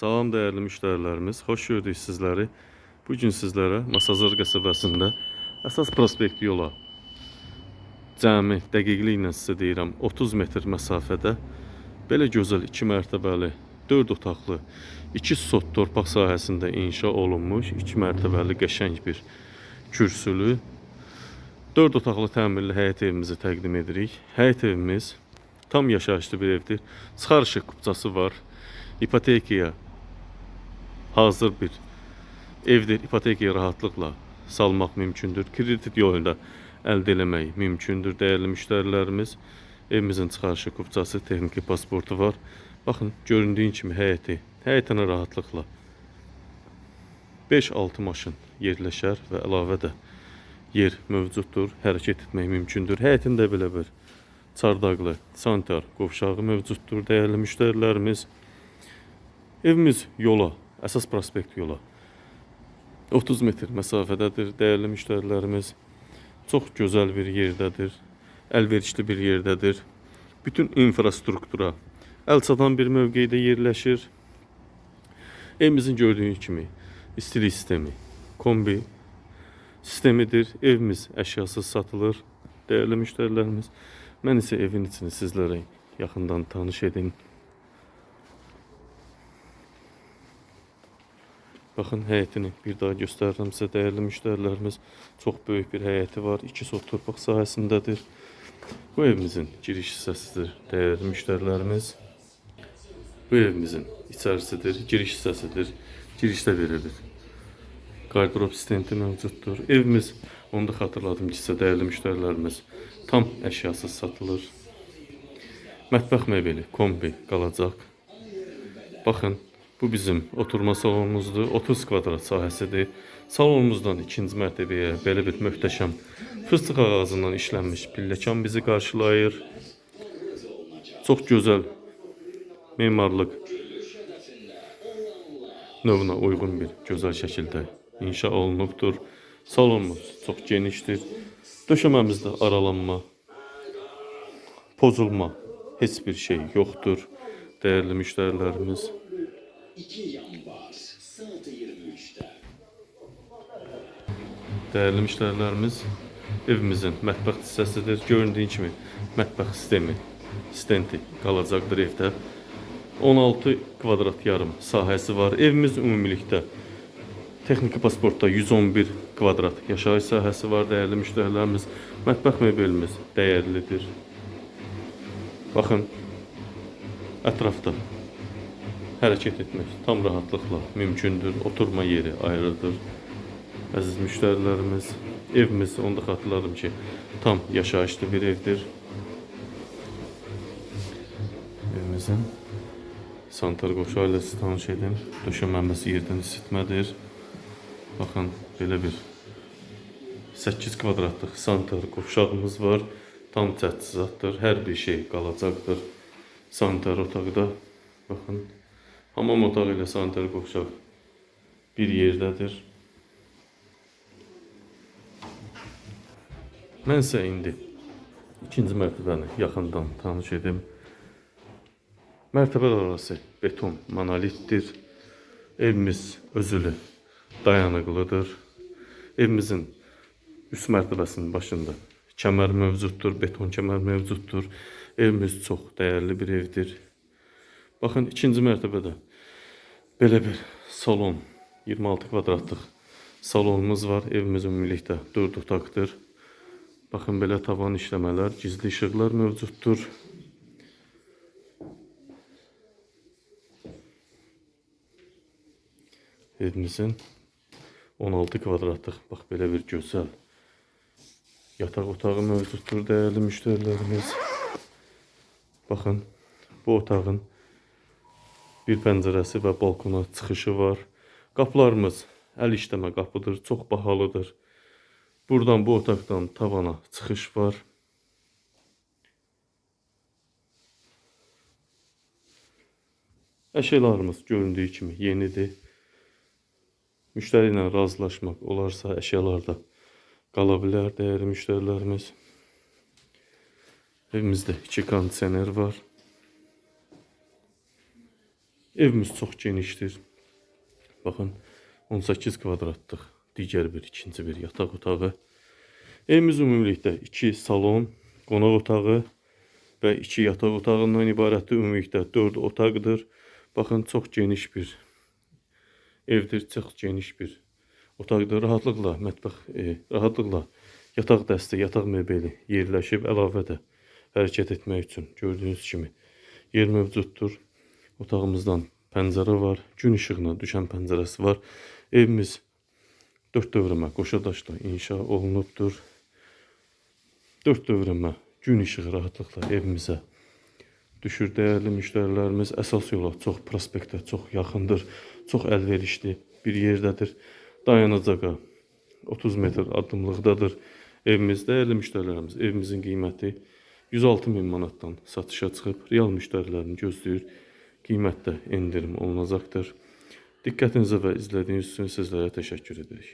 Salam değerli müşterilerimiz, hoş gördük sizləri. Bu gün sizlərə Masazır qəsəbəsində əsas prospekt yola cəmi dəqiqliklə sizə deyirəm 30 metr məsafədə belə gözəl 2 mərtəbəli 4 otaqlı 2 sot torpaq sahəsində inşa olunmuş 2 mərtəbəli qəşəng bir kürsülü 4 otaqlı təmirli həyət evimizi təqdim edirik. Həyət evimiz tam yaşayışlı bir evdir. Çıxarışıq kupçası var. İpotekaya hazır bir evdir. İpotekaya rahatlıqla salmaq mümkündür. Kredit yolunda əldə eləmək mümkündür dəyərli müştərilərimiz. Evimizin çıxarışı kupçası, texniki pasportu var. Baxın, göründüyün kimi həyəti, həyətinə rahatlıqla 5-6 maşın yerləşər və əlavə də yer mövcuddur, hərəkət etmək mümkündür. Həyətində belə bir çardaqlı sanitar qovşağı mövcuddur dəyərli müştərilərimiz. Evimiz yola, əsas prospekt yola 30 metr məsafədədir dəyərli müştərilərimiz. Çox gözəl bir yerdədir. Əlverişli bir yerdədir. Bütün infrastruktura əlçatan bir mövqedə yerləşir. Evimizin gördüyünüz kimi istilik sistemi, kombi sistemidir. Evimiz əşyasız satılır. Dəyərli müştərilərimiz, mən isə evin içini sizlərə yaxından tanış edim. Baxın həyətini bir daha göstərirəm sizə dəyərli müştərilərimiz. Çox böyük bir həyəti var. 2 sot torpaq sahəsindədir. Bu evimizin giriş hissəsidir dəyərli müştərilərimiz. Bu evimizin içərisidir, giriş hissəsidir. Girişdə verilir. Qardırop stenti mövcuddur. Evimiz, onu da xatırladım ki, sizə dəyərli müştərilərimiz tam əşyasız satılır. Mətbəx mebeli, kombi qalacaq. Baxın, bu bizim oturma salonumuzdur. 30 kvadrat sahəsidir. Salonumuzdan ikinci mərtəbəyə belə bir möhtəşəm fıstıq ağacından işlənmiş pilləkan bizi qarşılayır. Çox gözəl memarlıq növünə uyğun bir gözəl şəkildə inşa olunubdur. Salonumuz çox genişdir. Döşəməmizdə aralanma, pozulma heç bir şey yoxdur. Dəyərli müştərilərimiz. 2 yanvar saat 23'te. Dəyərli müştərilərimiz, evimizin mətbəx hissəsidir. Göründüyü kimi mətbəx sistemi, stenti qalacaqdır evdə. 16 kvadrat yarım sahəsi var. Evimiz ümumilikdə texniki pasportda 111 kvadrat yaşayış sahəsi var dəyərli müştərilərimiz. Mətbəx mebelimiz dəyərlidir. Baxın, ətrafda hərəkət etmək tam rahatlıqla mümkündür. Oturma yeri ayrıdır. Əziz müştərilərimiz, evimiz onu da xatırladım ki, tam yaşayışlı bir evdir. Evimizin Santar qoşu ailəsi tanış edin. Döşəməməsi yerdən isitmədir. Baxın, belə bir 8 kvadratlıq santar qovşağımız var. Tam təchizatdır. Hər bir şey qalacaqdır. Santar otaqda. Baxın, hamam otağı ilə santar qovşaq bir yerdədir. Mən isə indi ikinci mərtəbəni yaxından tanış edim. Mərtəbələr arası beton monolitdir. Evimiz özülü dayanıqlıdır. Evimizin üst mərtəbəsinin başında kəmər mövcuddur, beton kəmər mövcuddur. Evimiz çox dəyərli bir evdir. Baxın ikinci mərtəbədə belə bir salon 26 kvadratlıq salonumuz var. Evimiz ümumilikdə 4 otaqdır. Baxın belə tavan işləmələr, gizli işıqlar mövcuddur. Evimizin 16 kvadratlıq, bax belə bir gözəl yataq otağı mövcuddur dəyərli müştərilərimiz. Baxın, bu otağın bir pəncərəsi və balkona çıxışı var. Qapılarımız əl işləmə qapıdır, çox bahalıdır. Buradan bu otaqdan tavana çıxış var. Əşyalarımız göründüyü kimi yenidir. Müştəri ilə razılaşmaq olarsa əşyalarda qala bilər dəyərli müştərilərimiz. Evimizdə iki kondisioner var. Evimiz çox genişdir. Baxın 18 kvadratlıq digər bir ikinci bir yataq otağı. Evimiz ümumilikdə 2 salon, qonaq otağı və 2 yataq otağından ibarətdir. Ümumilikdə 4 otaqdır. Baxın çox geniş bir evdir, çox geniş bir otaqdır. Rahatlıqla mətbəx, e, rahatlıqla yataq dəstə, yataq mebeli yerləşib əlavə də hərəkət etmək üçün gördüyünüz kimi yer mövcuddur. Otağımızdan pəncərə var, gün işığına düşən pəncərəsi var. Evimiz 4 dövrəmə qoşa daşla inşa olunubdur. 4 dövrəmə gün işığı rahatlıqla evimizə düşür. Dəyərli müştərilərimiz əsas yola çox prospektə çox yaxındır. Çox əlverişli bir yerdədir. Dayanacağa 30 metr addımlıqdadır. Evimiz dəyərli müştərilərimiz, evimizin qiyməti 106 min manatdan satışa çıxıb. Real müştərilərini gözləyir. Qiymətdə endirim olunacaqdır. Diqqətinizə və izlədiyiniz üçün sizlərə təşəkkür edirik.